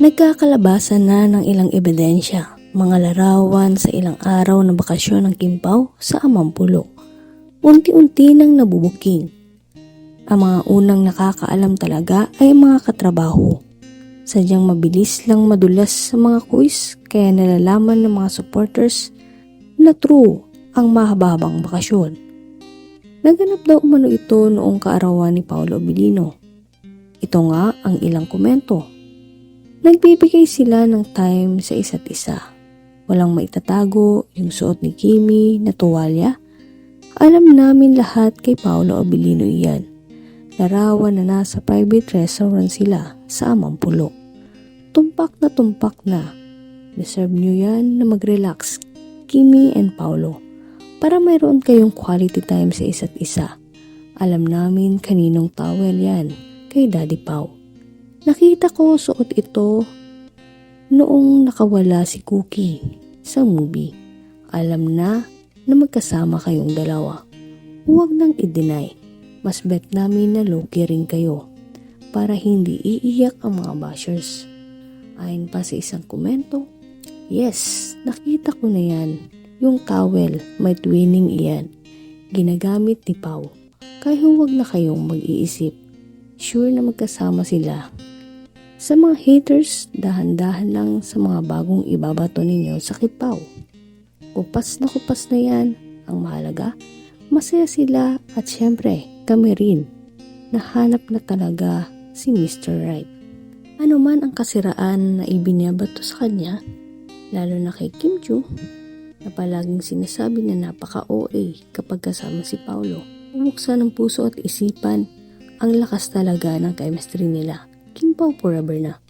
Nagkakalabasan na ng ilang ebidensya, mga larawan sa ilang araw na bakasyon ng Kimpaw sa Amampulo. Unti-unti nang nabubuking. Ang mga unang nakakaalam talaga ay mga katrabaho. Sadyang mabilis lang madulas sa mga quiz kaya nalalaman ng mga supporters na true ang mahababang bakasyon. Naganap daw umano ito noong kaarawan ni Paolo Abilino. Ito nga ang ilang komento. Nagbibigay sila ng time sa isa't isa. Walang maitatago yung suot ni Kimi na tuwalya. Alam namin lahat kay Paolo Abilino iyan. Larawan na nasa private restaurant sila sa Amampulo. Tumpak na tumpak na. Deserve nyo yan na mag-relax, Kimi and Paolo, para mayroon kayong quality time sa isa't isa. Alam namin kaninong towel yan, kay Daddy Pau. Nakita ko suot ito noong nakawala si Cookie sa movie. Alam na na magkasama kayong dalawa. Huwag nang i-deny. Mas bet namin na low-key rin kayo para hindi iiyak ang mga bashers. Ayon pa sa isang komento, Yes, nakita ko na yan. Yung towel, may twinning iyan. Ginagamit ni Pau. Kaya huwag na kayong mag-iisip. Sure na magkasama sila sa mga haters, dahan-dahan lang sa mga bagong ibabato ninyo sa kipaw. Kupas na kupas na yan. Ang mahalaga, masaya sila at syempre kami rin. Nahanap na talaga si Mr. Right. Ano man ang kasiraan na ibinabato sa kanya, lalo na kay Kim Chu, na palaging sinasabi na napaka-OA kapag kasama si Paulo. Bumuksan ng puso at isipan, ang lakas talaga ng chemistry nila. Pao forever na.